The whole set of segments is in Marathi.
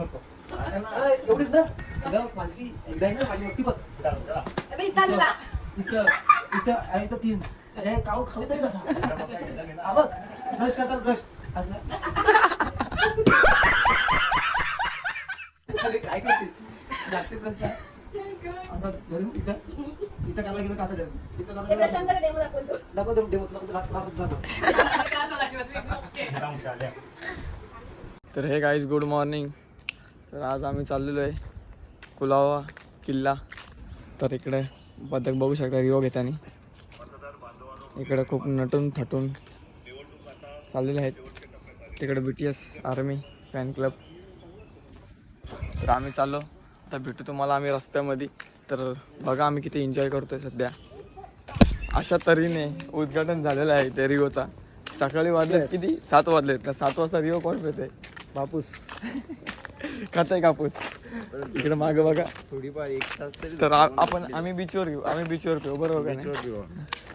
एवढीच ना? अगं माझी एकदा आहे ना माझी वक्ती बघ. अबे, इथं आलेला. इथं इथं आहे इथं तीन. हे काऊ खाऊ तरी कसा? हा बघ. ब्रश करतात ब्रश. अरे काय करते? ब्रश. आता धरून इथं. इथं करायला गेलं धरून? इथं हे करायला प्रशांतला दाखवतो. दाखव तर हे गाईज गुड मॉर्निंग तर आज आम्ही चाललेलो आहे कुलावा किल्ला. तर इकडे बदक बघू शकता रिओ घेताना. इकडे खूप नटून थटून चाललेले आहेत. तिकडे B T S army fan club तर आम्ही चाललो. आता भेटू तुम्हाला आम्ही रस्त्यामध्ये. तर बघा आम्ही किती एन्जॉय करतोय सध्या. अशा तऱ्हेने उद्घाटन झालेलं आहे त्या रिओचा. सकाळी वाजले किती? सात वाजले तर सात वाजता रिओ कोण पेते बापूस. खाताय कापूस. इकडे मागे बघा. थोडीफार एक तास तरी तर आ- आपण आम्ही बीचवर घेऊ. आम्ही बीचवर घेऊ. बरोबर का नाही? घेऊ.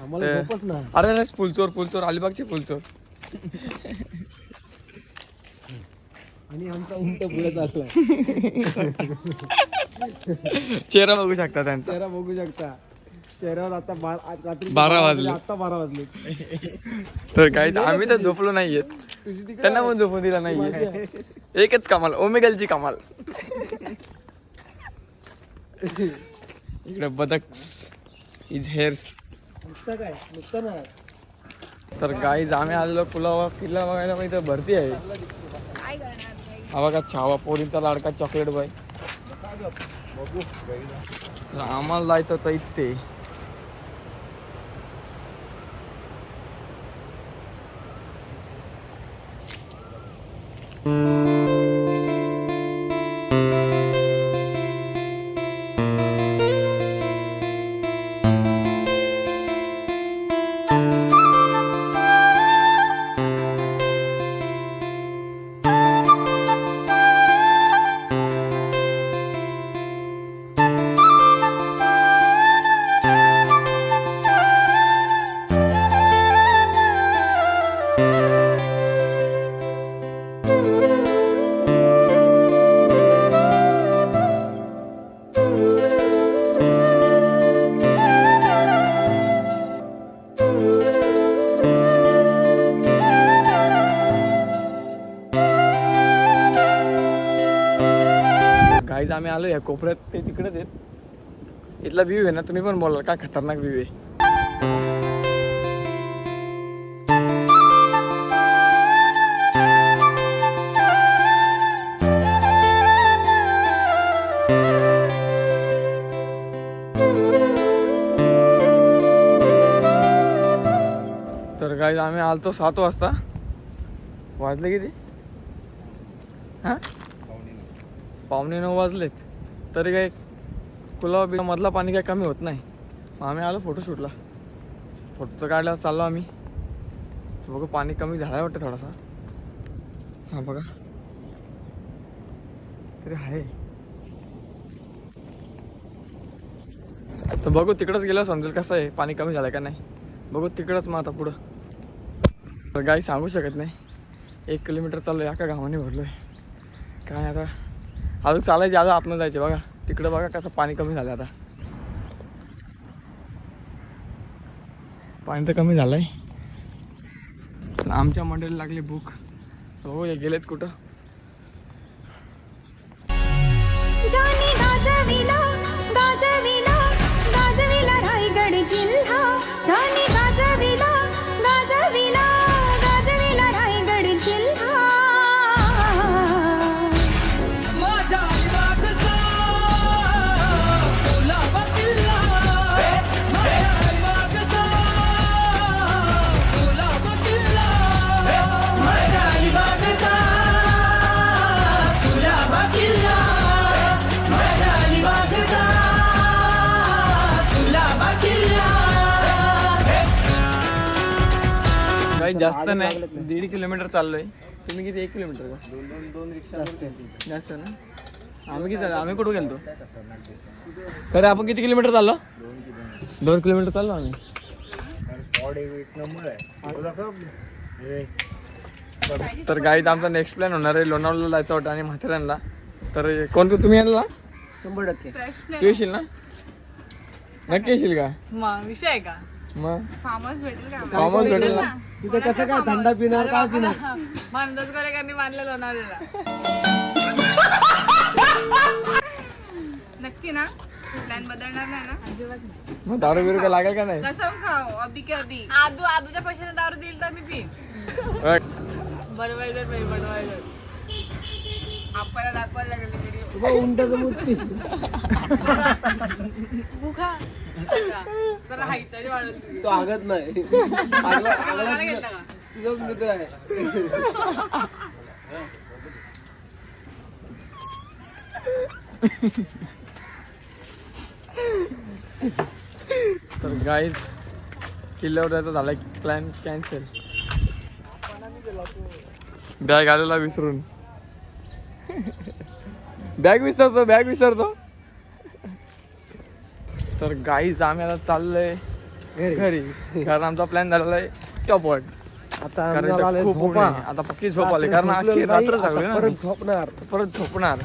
आम्हाला ते- झोपच ना अरे नाही फुलचोर फुलचोर. अलिबागचे फुलचोर. आणि आमचा उंट पुढे चाललाय चेहरा बघू शकता त्यांचा. चेहरा बघू शकता. चेहऱ्यावर आता रात्री बारा वाजले. आता बारा वाजले. तर काहीच आम्ही तर झोपलो नाहीयेत. त्यांना पण झोपून दिला नाहीये. एकच कमाल ओमेगलची कमाल. इकडे बदक इज हेअर्स काय नुसतं ना तर गाईज आम्ही आलेलो पुलावा किल्ला बघायला माहिती भरती आहे. हा बघा छावा पोरींचा लाडका चॉकलेट बॉय आम्हाला जायचं होतं इथे. आलो या कोपऱ्यात. ते तिकडेच आहेत. इथला व्ह्यू आहे ना तुम्ही पण बोलाल काय खतरनाक व्ह्यू आहे. तर गाईज आम्ही आलतो सात वाजता. वाजले किती? हां? पावणे नऊ वाजलेत. तरी काय कुलावा बी मधला पाणी काही कमी होत नाही. मग आम्ही आलो फोटोशूटला. फोटोचं काढल्यावर चाललो आम्ही. बघू पाणी कमी झालं वाटतं थोडासा. हा बघा. तरी आहे. तर बघू तिकडंच गेलं समजेल कसं आहे पाणी कमी झालं का नाही. बघू तिकडंच मग आता पुढं. तर गाई सांगू शकत नाही. एक किलोमीटर चाललो आहे का गावाने भरलो आहे काय आता? अजून चालायचे अजून आपण जायचे बघा. तिकडं बघा कसं पाणी कमी झालं आता. पाणी तर कमी झालंय. पण आमच्या मंडळी लागली भूक. हो हे गेलेत कुठं? गाजविला रायगड जिल्हा. काही जास्त नाही. दीड किलोमीटर चाललोय. तुम्ही किती एक किलोमीटर का? दोन दोन दोन रिक्षा काय जास्त ना? आम्ही किती आम्ही कुठं गेलतो? खरं आपण किती किलोमीटर चाललो? दोन किलोमीटर. दोन किलोमीटर चाललो आम्ही. हे, तर गाईज आमचा नेक्स्ट प्लॅन होणार आहे. लोणावळ्याला जायचं होतं आणि म्हाथेरानला तर कोण कोण तुम्ही आणला? शंभर टक्के. तू येशील ना? नक्की येशील का? विषय आहे का? मग? फार्मच भेटेल का? भेटेल ना. तिथं कसं काय थंडा पिणार काय पिणार? मानदास गोरेकरांनी नक्की ना? प्लॅन बदलणार नाही ना? मग दारू बिरू काय लागेल का नाही? कसं खाऊ? अभी की अभी. आदू आदूच्या पैशाने दारू देईल तर मी पी बडवायझर पाहिजे बडवायझर आपल्याला दाखवायला लागले व्हिडिओ हाईट तरी वाढत तो आगत नाही. आगला आगला बघायला गेलता का तुझाच मित्र आहे. तर गाईज किल्ल्यावर जायचा झाला प्लॅन कॅन्सल बॅग आलेला विसरून. बॅग विसरतो बॅग विसरतो. तर गाईज आम्ही आता चाललोय घरी. कारण आमचा प्लॅन झालेला आहे टॉपवर्ड आता कारण आम्हाला इथं आलंय खूप ऊन झोपा. आहे. आता पक्की झोप आली. कारण रात्री अख्खी झोपलेलो नाही, रात्र आता झाली ना. परत झोपणार. परत झोपणार.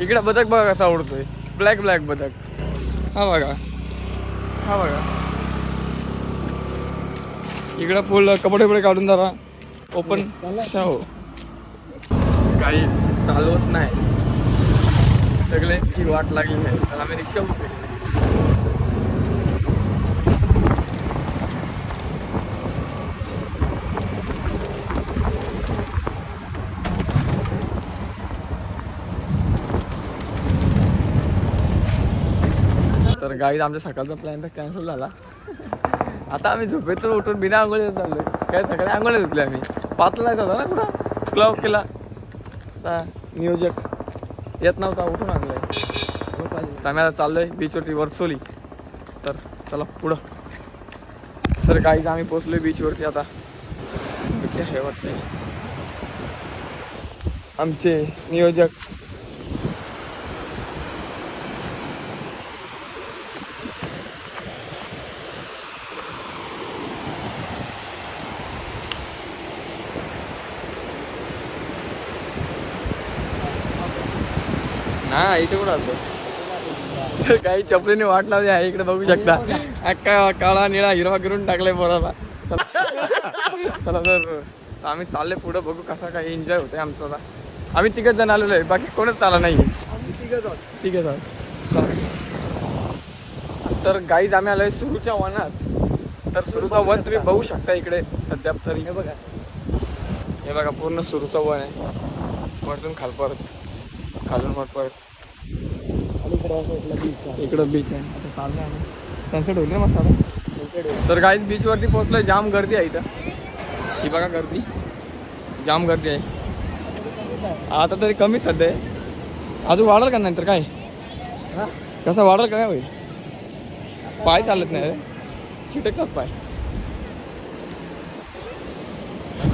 इकडे बदक बघा कसा उडतोय. ब्लॅक ब्लॅक बदक. हा बघा. हा बघा. इकडे फुल कपडे बिपडे काढून जरा ओपन हो काही चालवत नाही. सगळ्यांची वाट लागली आहे. तर आम्ही रिक्षा उभे तर गाईत आमच्या सकाळचा प्लॅन तर कॅन्सल झाला. आता आम्ही झोपेतून उठून बिना आंघोळी चाललोय. काय सकाळी आंघोळी धुतली आम्ही. पाचला जायचा होता ना कुठं? क्लब केला. आता नियोजक. येत नव्हता उठून आणलाय. तर आम्ही आता चाललोय बीचवरती वरचोली. तर चला पुढं. तर गाईज आम्ही पोचलोय बीचवरती आता. हे वाटते आमचे नियोजक ना इथे कुठं तर काही चपलीने वाट लावली आहे इकडे बघू शकता. अक्का काळा निळा हिरवा करून टाकलाय पोराला. चला. तर आम्ही चालले पुढे बघू कसा काय एन्जॉय होतोय आमचा आता. आम्ही तिघच जण आलेलो आहे बाकी कोणच चाला नाही. ठीक आहे चला. तर गाईज आम्ही आलोय सुरूच्या वनात. तर सुरूचा वन तुम्ही बघू शकता इकडे सध्या तरी. हे बघा. हे बघा पूर्ण सुरूचा वन आहे. वरतून खाल परत खालून वर परत इकडं बीच आहे. आता चाललंय आम्ही. सनसेट होईल ना मस्त आता. तर काही बीचवरती पोहोचलोय. जाम गर्दी आहे इथं. ही बघा गर्दी. जाम गर्दी आहे. आता तरी कमी सध्या आहे. अजून वाढल का नंतर काय? कसं वाढल का काय होईल? पाय चालत नाही. चिटकतात पाय.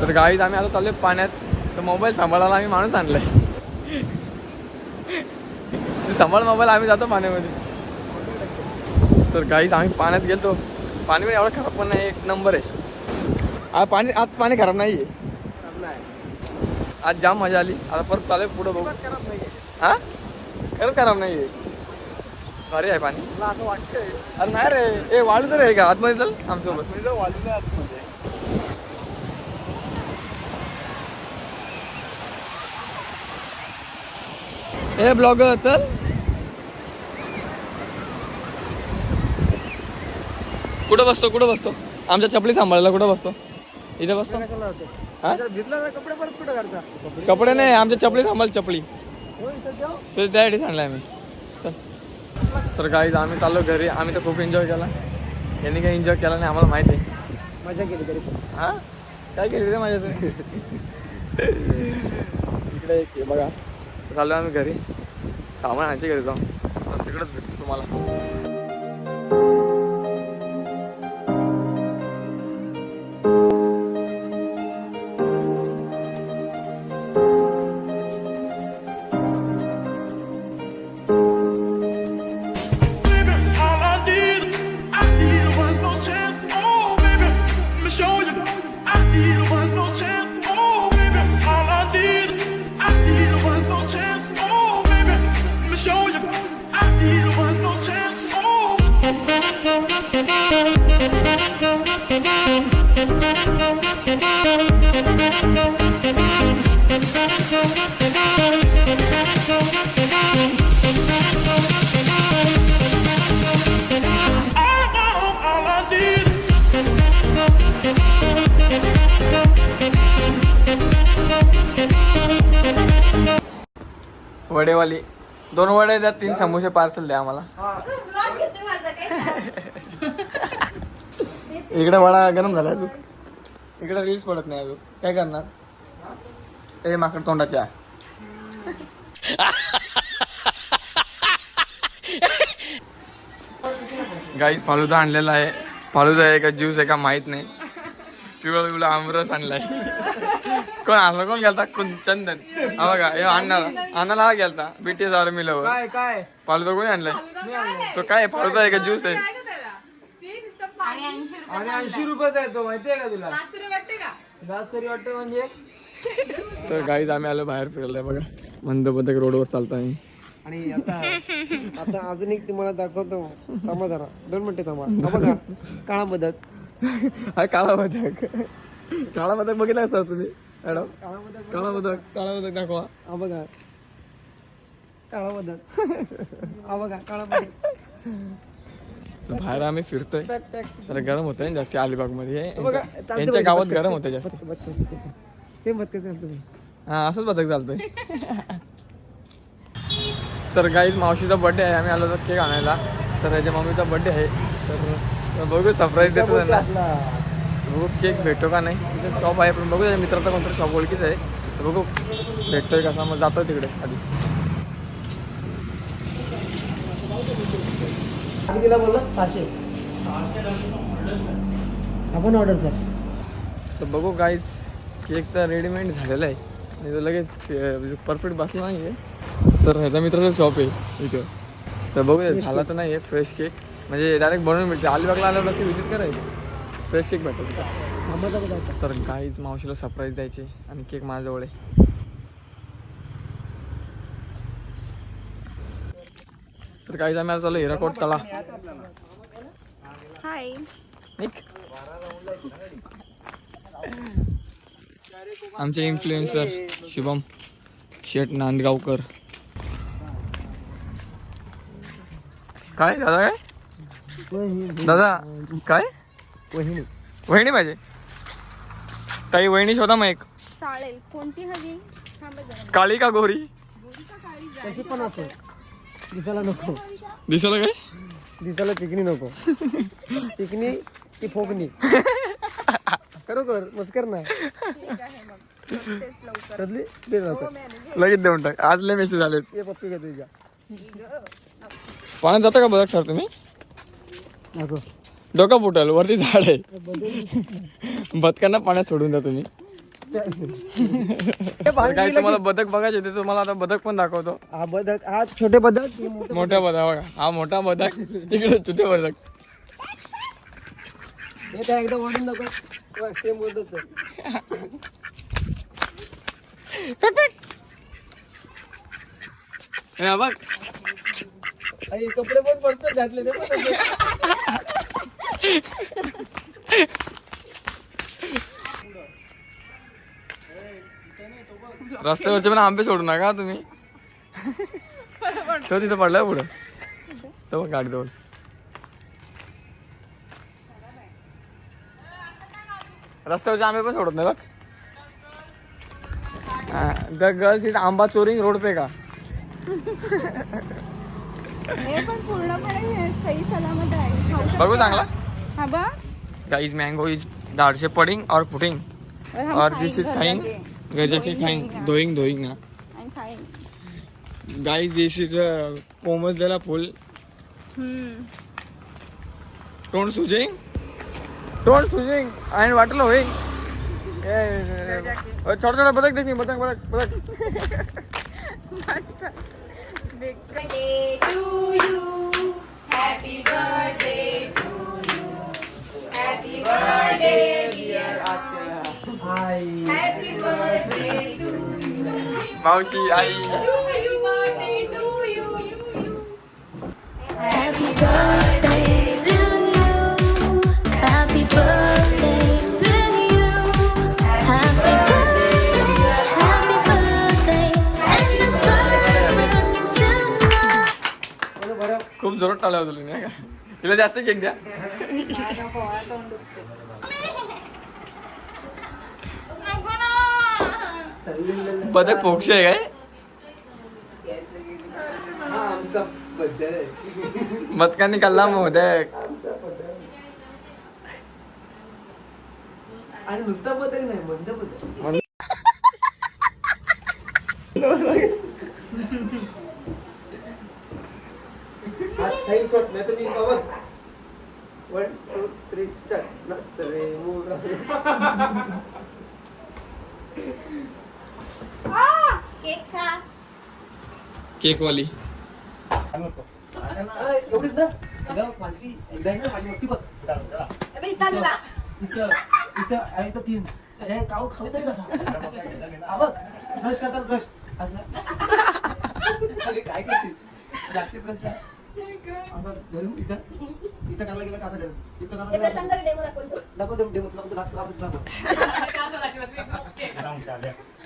तर गाडीत आम्ही आता चाललोय पाण्यात. तर मोबाईल सांभाळायला आम्ही माणूस आणलाय. सांभाळ मोबाईल आम्ही जातो पाण्यामध्ये. तर गाईच आम्ही पाण्यात गेलतो. पाणी पण एवढं खराब पण नाही एक नंबर आहे. आज पाणी आज पाणी खराब नाही आहे आज जाम मजा आली. आता परत चालेल पुढं बघू. हा? खरंच खराब नाही आहे भारी आहे पाणी. असं वाटतंय? अरे नाही रे. ए वाळू तर आहे का? आतमध्ये चल आमच्यासोबत. मी जर वाजलं आतमध्ये. ए ब्लॉगर चल. कुठं बसतो कुठं बसतो? आमच्या चपली सांभाळायला कुठं बसतो? इथे बसतो? हा? कपडे परत कुठं काढता कपडे नाही आमच्या चपली सांभाळ चपली. तर त्यासाठी सांगलाय आम्ही तर काही आम्ही चाललो घरी. आम्ही तर खूप एन्जॉय केला. यांनी काही एन्जॉय केला नाही आम्हाला माहिती आहे. मजा केली तरी. पण. हा? काय केली रे माझ्या इकडे एक हे बघा. चाललो आम्ही घरी. सामान आणायचे घरी जाऊन तिकडेच भेटतो तुम्हाला. वडेवाली. दोन वडे द्या तीन समोसे पार्सल द्या आम्हाला. इकडे वडा गरम झाला अजून. इकडे रील्स पडत नाही अजून. काय करणार? ए माकड तोंडाच्या गाईज फालुदा आणलेला आहे. फालुदा आहे का ज्यूस आहे का माहीत नाही. पिवळा पिवळा आमरस आणलाय. कोण आणलं कोण गेलता? कोण चंदन. हा बघा हे आणणारा आणायला हा गेलता बीटीएस आर्मीला काय काय? फालुदा कोणी आणलाय? तो काय फालुदा आहे का? ज्यूस आहे? आणि ऐंशी रुपयाचा तो माहितीये का तुला? जास्त तरी वाटते म्हणजे? तर गाईज आम्ही आलो बाहेर फिरायला बघा. मंद बदक रोडवर चालतो आम्ही आणि आता आता अजून एक तुम्हाला दाखवतो. थांबा जरा. दोन मिनिटे थांबा. हा बघा. काळा बदक. काळा बदक. काळा बदक बघितला सर तुम्ही? मॅडम काळा बदक काळा बदक दाखवा हा बघा काळा बदक हा बघा काळा बदक बाहेर आम्ही फिरतोय पॅक पॅक जरा गरम होतंय जास्त अलिबागमध्ये बघा, चालतं यांच्या बघ, गावात गरम होतं जास्त. हे चालतं तुम्ही हा असंच बदक चालतंय तर गाईज मावशीचा बर्थडे आहे आम्ही आलो तर केक आणायला तर त्याच्या मम्मीचा बर्थडे आहे तर बघू सरप्राईज देतो त्यांना बघू केक भेटतो का नाही? तिथे शॉप आहे पण बघू मित्राचा कोणतरी शॉप ओळखीच आहे. तर बघू भेटतोय कसा मग जातो तिकडे आधी. आधी तिला बोललं? सहाशे. आपण ऑर्डर कर. तर बघू गाईज केक तर रेडीमेड झालेला आहे. आणि तो लगेच परफेक्ट बसला नाही आहे. तर ह्याचा मित्राचं शॉप आहे इथं. तर बघू झाला तर नाही आहे फ्रेश केक म्हणजे डायरेक्ट बनवून मिळते अलिबागला आल्यावर नक्की विजिट करायची. फ्रेश केक तिथं जायचा. तर काहीच मावशीला सरप्राईज द्यायचे आणि केक माझ्याजवळ आहे. तर काहीच आम्ही आज चालू हिराकोट हाय निक. आमचे इन्फ्लुएन्सर शुभम शेठ नांदगावकर. काय दादा काय? दादा काय? वहिनी. वहिनी पाहिजे ताई वहिनी शोधा मग एक. चालेल. कोणती हवी? थांबा जरा. काळी का गोरी? कशी पण असो. दिसायला नको. दिसलं काय? दिसायला चिकनी नको. चिकनी की फोकनी. खरोखर मस्कर ना. कधली दे जातात. लगेच देऊन टाक. आज लय मेसेज आलेत. ये पप्पी का तुझ्या पाण्यात जाता का बघा सर तुम्ही? नको. डोकं फुटल वरती झाड आहे. बदकांना पाण्यात सोडून द्या तुम्ही. काय तुम्हाला बदक बघायचे होते तुम्हाला आता बदक पण दाखवतो. हा बदक हा छोटे बदक हे मोठे बदक. बघा. हा मोठा बदक. इकडे छोटे बदक. हे एकदा ओढून बघ. कपडे पण परफेक्ट घातले ते. रस्त्यावरचे पण आंबे सोडू नका तुम्ही. तो तिथं पडलाय पुढं. तो बघ गाडी जवळ. रस्त्यावरचे आंबे पण सोडत नाही बघ. द गर्ल्स इट आंबा चोरिंग रोड पे का. बघू चांगला? हा बा। गाइस मैंगो इज दाढ़ से पडिंग और पुटिंग और दिस इज खाइंग। घर जाके। खाइंग धोइंग धोइंग ना। गाइस दिस इज कोमजलेला फुल। हम्म। तोंड सुजिंग तोंड सुजिंग आणि वाटलं होईंग छोटा छोटा बदक देखी बदक बदक बदक। मावशी आई Happy birthday to you. Happy birthday to you. Happy birthday, happy birthday, and the star tonight. खूप जोरात टाळ्या होतो नाही का तिला जास्त केक द्या बदक पोक्षे आहे काय? आमचा बद्दल मोदक. आणि नुसता बदल नाही बंद बदल हात तर मी बाबा वन टू थ्री स्टार्ट नच रे मोरा केक खा केक वाली एवढीच ना अगं माझी एकदा आहे ना माझी वस्ती बघ अबे इथं इथं आहे तर तीन हे काऊ खाऊ तरी कसा हा बघ ब्रश करतात ब्रश काय करते जास्ती ब्रश आता धरून इथं. इथं करायला गेलं का इथं करायला दाखवतो डेमो तुला कुठं दाखव असं दाखव.